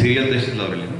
Siguiente slide.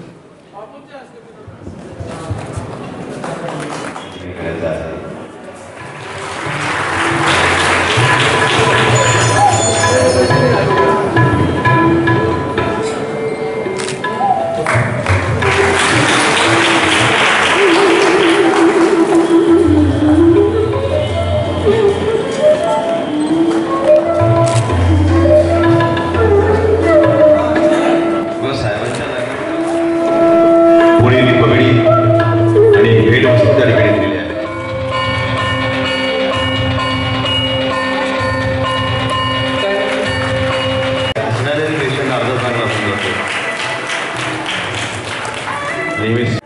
नेहमीच.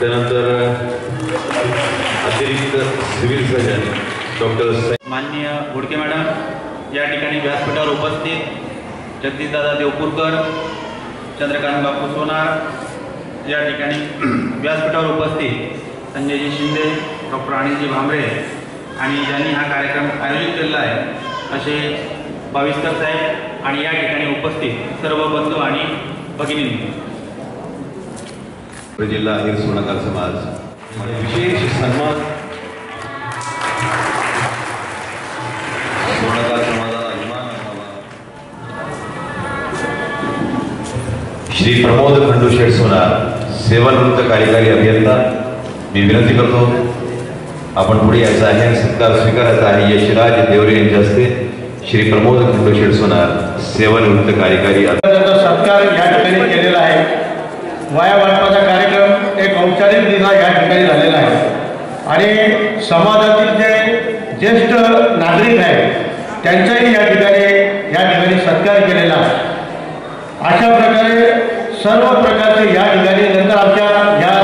त्यानंतर अतिरिक्त सिव्हिल सर्जन डॉक्टर माननीय घोडके मॅडम या ठिकाणी व्यासपीठावर उपस्थित जगदीशदादा देवपूरकर चंद्रकांत बापू सोनार या ठिकाणी व्यासपीठावर उपस्थित संजयजी शिंदे डॉक्टर अनिलजी भांबरे आणि ज्यांनी हा कार्यक्रम आयोजित केलेला आहे असे बाविस्कर साहेब आणि या ठिकाणी उपस्थित सर्व बंधू आणि भगिनी जिल्हा अहिर सोनाकार समाज. आणि विशेष सन्मान सोनाकार समाजाला अभिमान श्री प्रमोद खंडूशेठ सोनार सेवानिवृत्त कार्यकारी अभियंता मी विनंती करतो आपण पुढे याचा आहे सत्कार स्वीकारायचा आहे. यशराज देवरे यांच्या हस्ते श्री प्रमोद खंडूशेठ सोनार सेवानिवृत्त कार्यकारी सत्कार या ठिकाणी केलेला आहे वाया वाटपाचा कार्यक्रम एक औपचारिकरित्या या ठिकाणी झालेला आहे आणि समाजातील जे ज्येष्ठ नागरिक आहेत त्यांचाही या ठिकाणी या ठिकाणी सत्कार केलेला आहे. अशा प्रकारे सर्व प्रकारचे या ठिकाणी नंतर आमच्या या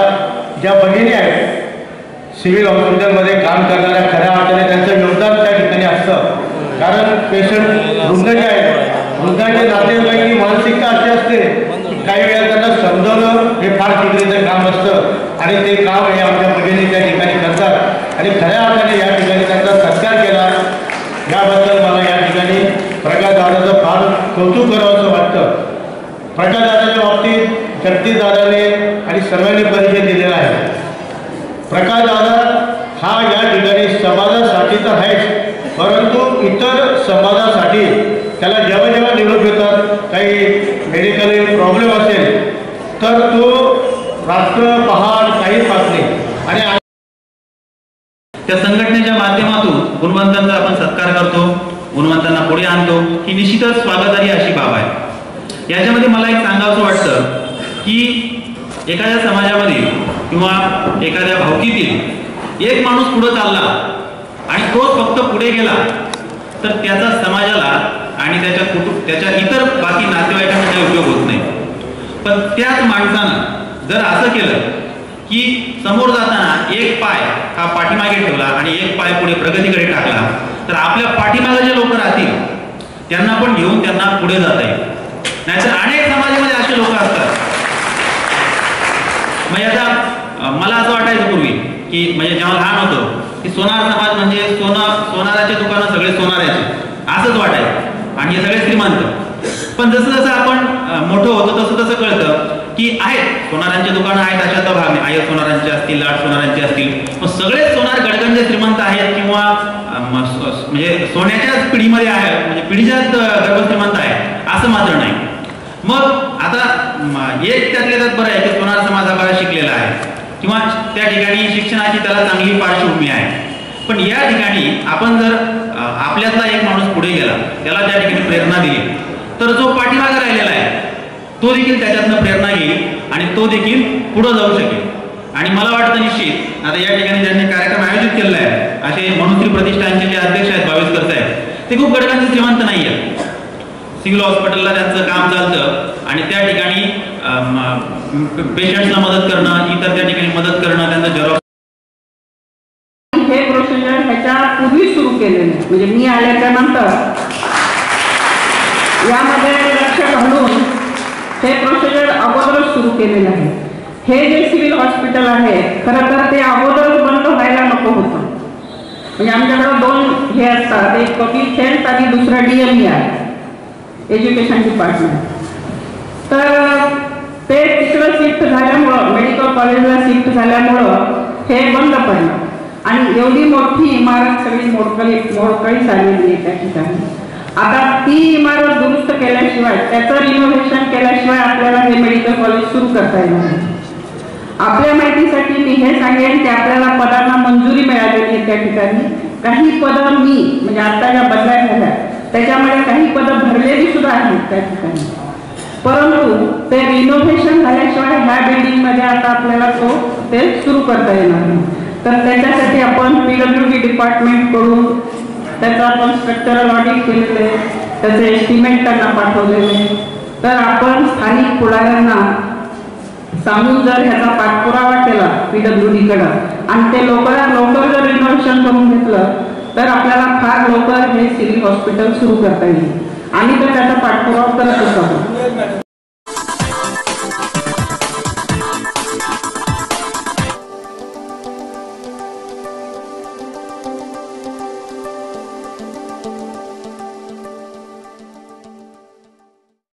ज्या बहिणी आहेत सिव्हिल हॉस्पिटलमध्ये काम करणाऱ्या खऱ्या अर्थाने त्यांचं योगदान त्या ठिकाणी असतं. कारण पेशंट वृद्ध जे आहेत वृद्धांच्या नातेवाईक मानसिकता अशी असते काही वेळा त्यांना समजवणं हे फार तिकडे काम असतं आणि ते काम हे आमच्या भगिनी त्या ठिकाणी करतात. आणि खऱ्या अर्थाने या ठिकाणी त्यांचा सत्कार केला. याबद्दल मला या ठिकाणी प्रकाश दादाचं फार कौतुक करावं वाटतं. प्रकाश दादाच्या बाबतीत जगदीश दादाने आणि सर्वांनी परिचय दिलेला आहे. प्रकाश दादा हा या ठिकाणी समाजासाठीचा आहेच परंतु इतर समाजासाठी त्याला जेव्हा जेव्हा निवडून घेतात काही मेडिकल प्रॉब्लेम असेल तर तो राष्ट्र पहाड काही पाहत नाही. आणि त्या संघटनेच्या माध्यमातून गुणवंतांचा आपण सत्कार करतो गुणवंतांना पुढे आणतो. ही निश्चितच स्वागतारी अशी बाब आहे. याच्यामध्ये मला एक सांगावं वाटतं की एखाद्या समाजामध्ये किंवा एखाद्या भावकीतील एक माणूस पुढे चालला आणि तोच फक्त पुढे गेला तर त्याचा समाजाला आणि त्याच्या कुटुंब त्याच्या इतर बाकी नातेवाईकांना काही उपयोग होत नाही. पण त्याच माणसानं जर असं केलं की समोर जाताना एक पाय हा पाठीमागे ठेवला आणि एक पाय पुढे प्रगतीकडे टाकला तर आपल्या पाठीमागे जे लोक राहतील त्यांना पण घेऊन त्यांना पुढे जाता येईल. नाहीतर अनेक समाजामध्ये असे लोक असतात. मग आता मला असं वाटायचं पूर्वी की म्हणजे जेव्हा लहान होतो की सोनार समाज म्हणजे सोनं सोनाराचे दुकानं सगळे सोनाराचे. असंच वाटायचं. आणि हे सगळे श्रीमंत. पण जसं जसं आपण मोठं होतो तसं तसं कळतं की आहेत सोनारांची दुकानं आहेत अशाचा भाग नाही. आय सोनारांचे असतील लाट सोनारांचे असतील. मग सगळेच सोनार गडगंजे श्रीमंत आहेत किंवा म्हणजे सोन्याच्याच पिढीमध्ये आहे म्हणजे पिढीच्याच गर्भ श्रीमंत आहे असं मात्र नाही. मग आता एक त्यातल्या त्यात बरं आहे की सोनार समाज हा बरा शिकलेला आहे. किंवा त्या ठिकाणी शिक्षणाची त्याला चांगली पार्श्वभूमी आहे. पण या ठिकाणी आपण जर आपल्यातला एक माणूस पुढे गेला त्याला त्या ठिकाणी प्रेरणा दिली तर जो पाठीमागे राहिलेला आहे तो देखील त्याच्यातनं प्रेरणा घेईल आणि तो देखील पुढे जाऊ शकेल. आणि मला वाटतं निश्चित आता या ठिकाणी ज्यांनी कार्यक्रम आयोजित केलेला आहे असे मनुश्री प्रतिष्ठानचे जे अध्यक्ष आहेत बावीसकर साहेब ते खूप गडकांचे श्रीमंत नाही आहेत. सिव्हिल हॉस्पिटलला त्यांचं काम चालतं आणि त्या ठिकाणी पेशंट्सला मदत करणं इतर त्या ठिकाणी मदत करणं, त्यांचं जॉब हे प्रोसिजर ह्याच्या पूर्वी सुरू केलेले म्हणजे मी आल्याच्या नंतर. यामध्ये लक्ष घालून हे प्रोसिजर अगोदरच सुरू केलेलं आहे. हे जे सिव्हिल हॉस्पिटल आहे, खरं तर ते अगोदरच बंद व्हायला नको होतं. म्हणजे आमच्याकडे दोन हे असतात. एक पब्लिक हेल्थ आणि दुसरा डीएमई आहे. Education department. तर शिफ्ट झाल्यामुळं मेडिकल कॉलेजला शिफ्ट झाल्यामुळं हे बंद पडलं. आणि एवढी मोठी इमारत सगळी मोडकळी मोडकळी आलेली आहे त्या ठिकाणी. आता ती इमारत दुरुस्त केल्याशिवाय त्याचं रिनोव्हेशन केल्याशिवाय आपल्याला हे मेडिकल कॉलेज सुरू करता येणार नाही. आपल्या माहितीसाठी मी हे सांगेन की आपल्याला पदांना मंजुरी मिळालेली आहे त्या ठिकाणी. काही पदं मी म्हणजे आता ज्या बदल्या झाल्या त्याच्यामध्ये काही पदं भरलेली सुद्धा आहेत त्या ठिकाणी. परंतु ते रिनोव्हेशन झाल्याशिवाय ह्या बिल्डिंगमध्ये आता आपल्याला तो ते सुरू करता येणार नाही तर त्याच्यासाठी आपण पी डब्ल्यू डी डिपार्टमेंटकडून त्याचं आपण स्ट्रक्चरल ऑडिट केलेलं आहे त्याचे एस्टिमेट त्यांना पाठवलेले आहे. तर आपण स्थानिक पुढाऱ्यांना सांगून जर ह्याचा पाठपुरावा केला पी डब्ल्यू डीकडं आणि ते लवकरात लवकर जर रिनोव्हेशन करून घेतलं तर आपल्याला फार लवकर हे सिव्हिल हॉस्पिटल सुरू करता येईल आम्ही तर त्याचा पाठपुरावा करत आहोत